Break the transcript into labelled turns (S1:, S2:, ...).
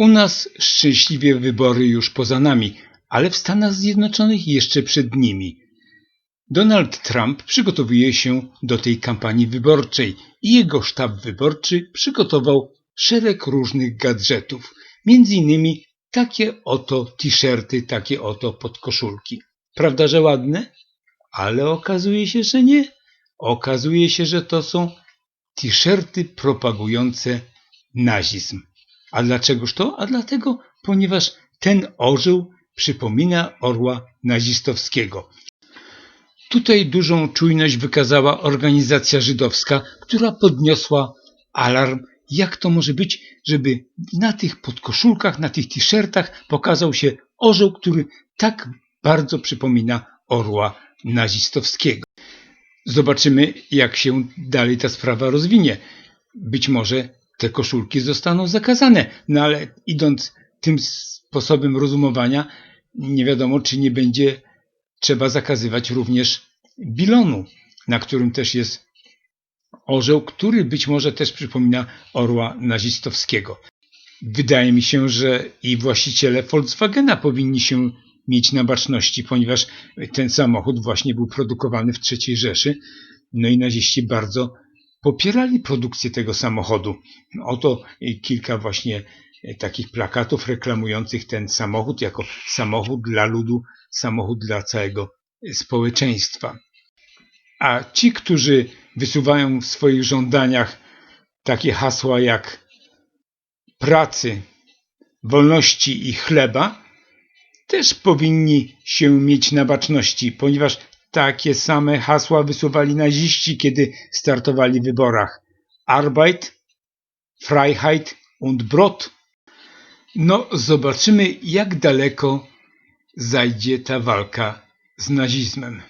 S1: U nas szczęśliwie wybory już poza nami, ale w Stanach Zjednoczonych jeszcze przed nimi. Donald Trump przygotowuje się do tej kampanii wyborczej i jego sztab wyborczy przygotował szereg różnych gadżetów, między innymi takie oto t-shirty, takie oto podkoszulki. Prawda, że ładne? Ale okazuje się, że nie. Okazuje się, że to są t-shirty propagujące nazizm. A dlaczegoż to? A dlatego, ponieważ ten orzeł przypomina orła nazistowskiego. Tutaj dużą czujność wykazała organizacja żydowska, która podniosła alarm, jak to może być, żeby na tych podkoszulkach, na tych t-shirtach pokazał się orzeł, który tak bardzo przypomina orła nazistowskiego. Zobaczymy, jak się dalej ta sprawa rozwinie. Być może te koszulki zostaną zakazane, no ale idąc tym sposobem rozumowania, nie wiadomo, czy nie będzie trzeba zakazywać również bilonu, na którym też jest orzeł, który być może też przypomina orła nazistowskiego. Wydaje mi się, że i właściciele Volkswagena powinni się mieć na baczności, ponieważ ten samochód właśnie był produkowany w III Rzeszy, no i naziści bardzo popierali produkcję tego samochodu. Oto kilka właśnie takich plakatów reklamujących ten samochód jako samochód dla ludu, samochód dla całego społeczeństwa. A ci, którzy wysuwają w swoich żądaniach takie hasła jak pracy, wolności i chleba, też powinni się mieć na baczności, ponieważ takie same hasła wysuwali naziści, kiedy startowali w wyborach. Arbeit, Freiheit und Brot. No, zobaczymy, jak daleko zajdzie ta walka z nazizmem.